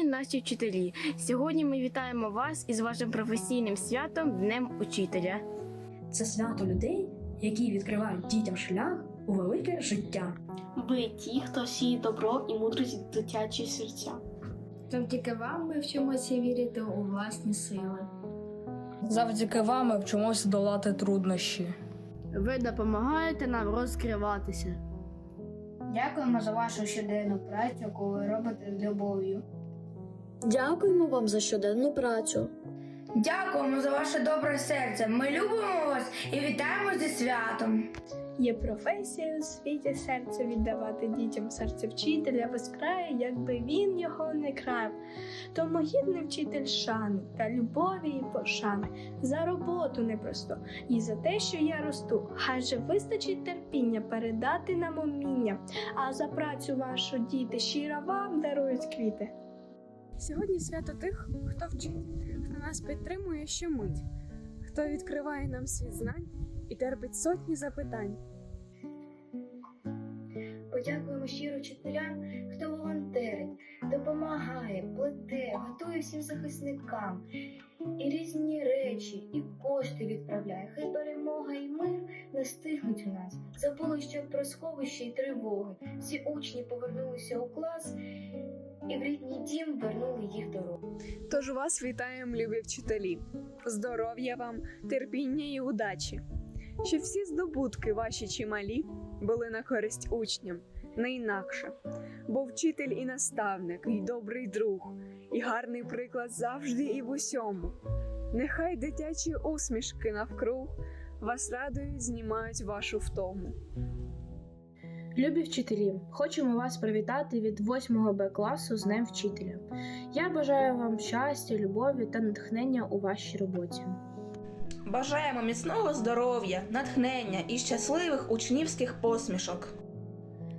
Дорогі наші вчителі, сьогодні ми вітаємо вас із вашим професійним святом Днем Учителя. Це свято людей, які відкривають дітям шлях у велике життя. Ви ті, хто сіє добро і мудрість в дитячі серця. Завдяки вам ми вчимося вірити у власні сили. Завдяки вам ми вчимося долати труднощі. Ви допомагаєте нам розкриватися. Дякуємо за вашу щоденну працю, яку ви робите з любов'ю. Дякуємо вам за щоденну працю. Дякуємо за ваше добре серце. Ми любимо вас і вітаємо зі святом. Є професія у світі серце віддавати дітям серце вчителя без якби він його не крав. Тому гідний вчитель шани та любові і пошани за роботу непросту і за те, що я росту. Хай же вистачить терпіння передати нам уміння, а за працю вашу діти щиро вам дарують квіти. Сьогодні свято тих, хто вчить, хто нас підтримує щомить, хто відкриває нам світ знань і терпить сотні запитань. Подякуємо щиро вчителям, хто волонтерить, допомагає, плете, готує всім захисникам і різні речі, і кошти відправляє. Хай перемога і мир не стигнуть у нас. Забули ще про сховище і тривоги. Всі учні повернулися у клас і в рідний дім вернули їх дорогу. Тож вас вітаємо, любі вчителі! Здоров'я вам, терпіння і удачі! Щоб всі здобутки ваші чималі були на користь учням, не інакше. Бо вчитель і наставник, і добрий друг, і гарний приклад завжди і в усьому. Нехай дитячі усмішки навкруг вас радують, знімають вашу втому. Любі вчителі, хочемо вас привітати від 8 Б класу з Днем вчителя. Я бажаю вам щастя, любові та натхнення у вашій роботі. Бажаємо міцного здоров'я, натхнення і щасливих учнівських посмішок.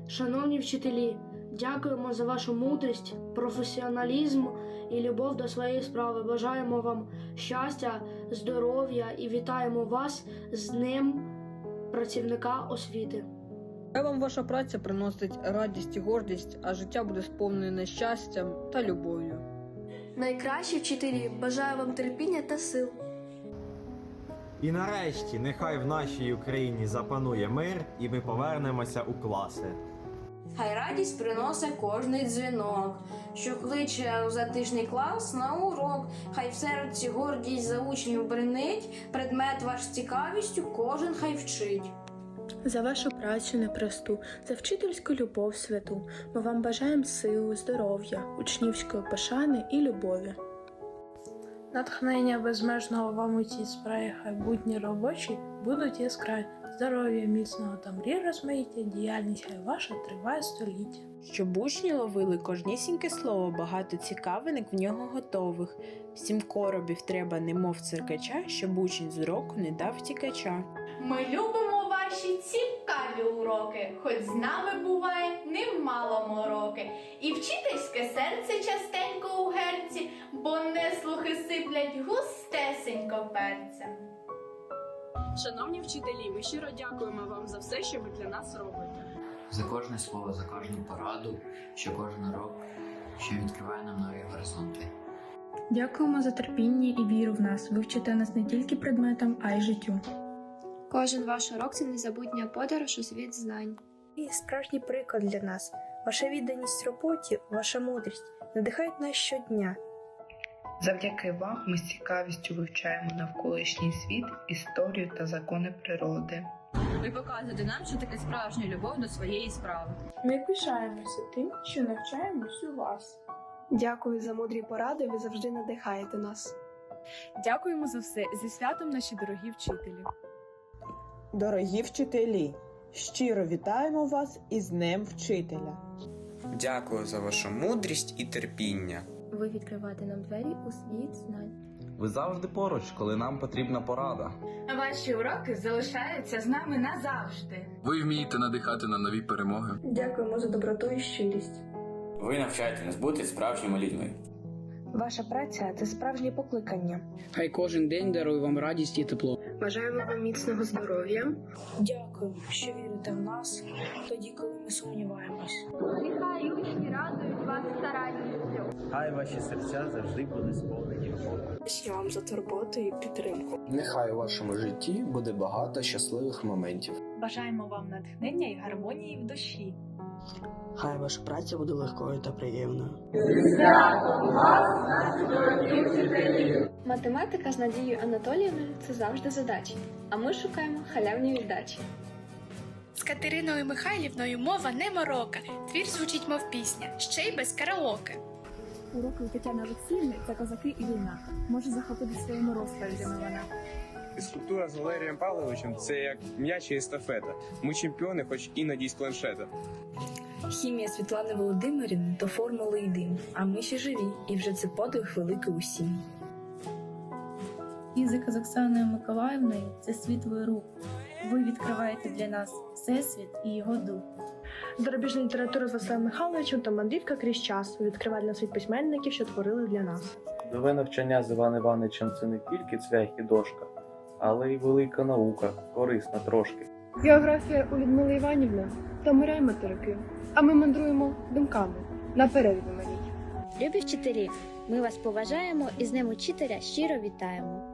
Шановні вчителі, дякуємо за вашу мудрість, професіоналізм і любов до своєї справи. Бажаємо вам щастя, здоров'я і вітаємо вас з Днем працівника освіти. Хай вам ваша праця приносить радість і гордість, а життя буде сповнене щастям та любов'ю. Найкращі вчителі бажаю вам терпіння та сил. І нарешті, нехай в нашій Україні запанує мир, і ми повернемося у класи. Хай радість приносить кожний дзвінок, що кличе у затишний клас на урок. Хай в серці гордість за учнів бренить, предмет ваш з цікавістю кожен хай вчить. За вашу працю непросту, за вчительську любов святу. Ми вам бажаємо сили, здоров'я, учнівської пошани і любові. Натхнення безмежного вам у цій справі, хай будні робочі будуть яскраві. Здоров'я міцного та мрій розмаїття, діяльність хай ваша триває століття. Щоб учні ловили кожнісіньке слово, багато цікавинок в нього готових. Сім коробів треба, немов циркача, щоб учень з уроку не дав тікача. Ми любимо ваші цікаві уроки, хоч з нами буває немало мороки. І вчительське серце частенько у герці, бо не слухи сиплять густесенько перцем. Шановні вчителі, ми щиро дякуємо вам за все, що ви для нас робите. За кожне слово, за кожну пораду, що кожен урок, що відкриває нам нові горизонти. Дякуємо за терпіння і віру в нас. Ви вчите нас не тільки предметам, а й життю. Кожен ваш урок це незабутня подорож у світ знань. І справжній приклад для нас. Ваша відданість роботі, ваша мудрість надихають нас щодня. Завдяки вам ми з цікавістю вивчаємо навколишній світ, історію та закони природи. Ви показуєте нам, що таке справжня любов до своєї справи. Ми пишаємося тим, що навчаємось у вас. Дякую за мудрі поради, ви завжди надихаєте нас. Дякуємо за все зі святом, наші дорогі вчителі. Дорогі вчителі, щиро вітаємо вас із Днем Вчителя. Дякую за вашу мудрість і терпіння. Ви відкриваєте нам двері у світ знань. Ви завжди поруч, коли нам потрібна порада. Ваші уроки залишаються з нами назавжди. Ви вмієте надихати на нові перемоги. Дякуємо за доброту і щирість. Ви навчаєте нас бути справжніми людьми. Ваша праця це справжнє покликання. Хай кожен день дарує вам радість і тепло. Бажаємо вам міцного здоров'я. Дякую, що вірите в нас, тоді, коли ми сумніваємось. Нехай учні радують вас старанністю. Хай ваші серця завжди будуть сповнені любов'ю. Дякую вам за турботу і підтримку. Нехай у вашому житті буде багато щасливих моментів. Бажаємо вам натхнення і гармонії в душі. Хай ваша праця буде легкою та приємною. Математика з Надією Анатоліївною це завжди задачі, а ми шукаємо халявні віддачі. З Катериною Михайлівною мова не морока. Твір звучить, мов пісня, ще й без караоке. Уроки у Тетяни Олексіївни це козаки і війна. Може захопити своїми розповідями вона. Фізкультура з Валерієм Павловичем це як м'яч і естафета. Ми чемпіони, хоч іноді з планшета. Хімія Світлани Володимирівни то формули і дим, а ми ще живі, і вже це подвиг великий усім. Фізика з Оксаною Миколаївною це світлий рух. Ви відкриваєте для нас всесвіт і його дух. Зарубіжна література з Василем Михайловичем та мандрівка крізь час відкриває для світ письменників, що творили для нас. Нове навчання з Іваном Івановичем це не тільки цвях і дошка, але й велика наука, корисна трошки. Географія у Людмили Іванівни та моря материки. А ми мандруємо думками. Наперед виманіть. Любі вчителі, ми вас поважаємо і з ним учителя щиро вітаємо.